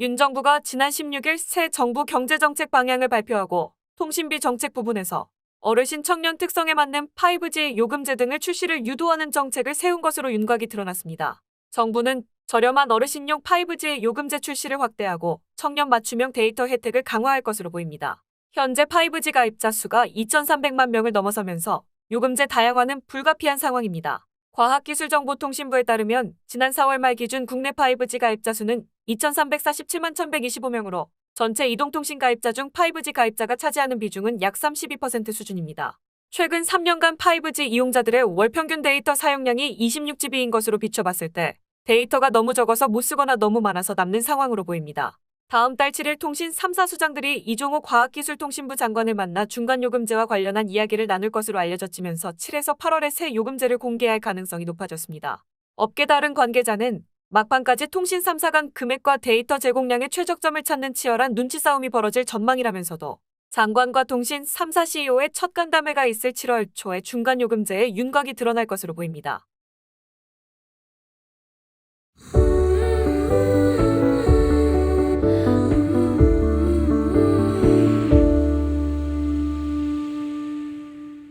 윤 정부가 지난 16일 새 정부 경제정책 방향을 발표하고 통신비 정책 부분에서 어르신 청년 특성에 맞는 5G 요금제 등을 출시를 유도하는 정책을 세운 것으로 윤곽이 드러났습니다. 정부는 저렴한 어르신용 5G 요금제 출시를 확대하고 청년 맞춤형 데이터 혜택을 강화할 것으로 보입니다. 현재 5G 가입자 수가 2,300만 명을 넘어서면서 요금제 다양화는 불가피한 상황입니다. 과학기술정보통신부에 따르면 지난 4월 말 기준 국내 5G 가입자 수는 2,347만 1,125명으로 전체 이동통신 가입자 중 5G 가입자가 차지하는 비중은 약 32% 수준입니다. 최근 3년간 5G 이용자들의 월 평균 데이터 사용량이 26GB인 것으로 비춰봤을 때 데이터가 너무 적어서 못 쓰거나 너무 많아서 남는 상황으로 보입니다. 다음 달 7일 통신 3사 수장들이 이종호 과학기술통신부 장관을 만나 중간요금제와 관련한 이야기를 나눌 것으로 알려졌지면서 7에서 8월에 새 요금제를 공개할 가능성이 높아졌습니다. 업계 다른 관계자는 막판까지 통신 3사 간 금액과 데이터 제공량의 최적점을 찾는 치열한 눈치 싸움이 벌어질 전망이라면서도 장관과 통신 3사 CEO의 첫 간담회가 있을 7월 초에 중간요금제의 윤곽이 드러날 것으로 보입니다.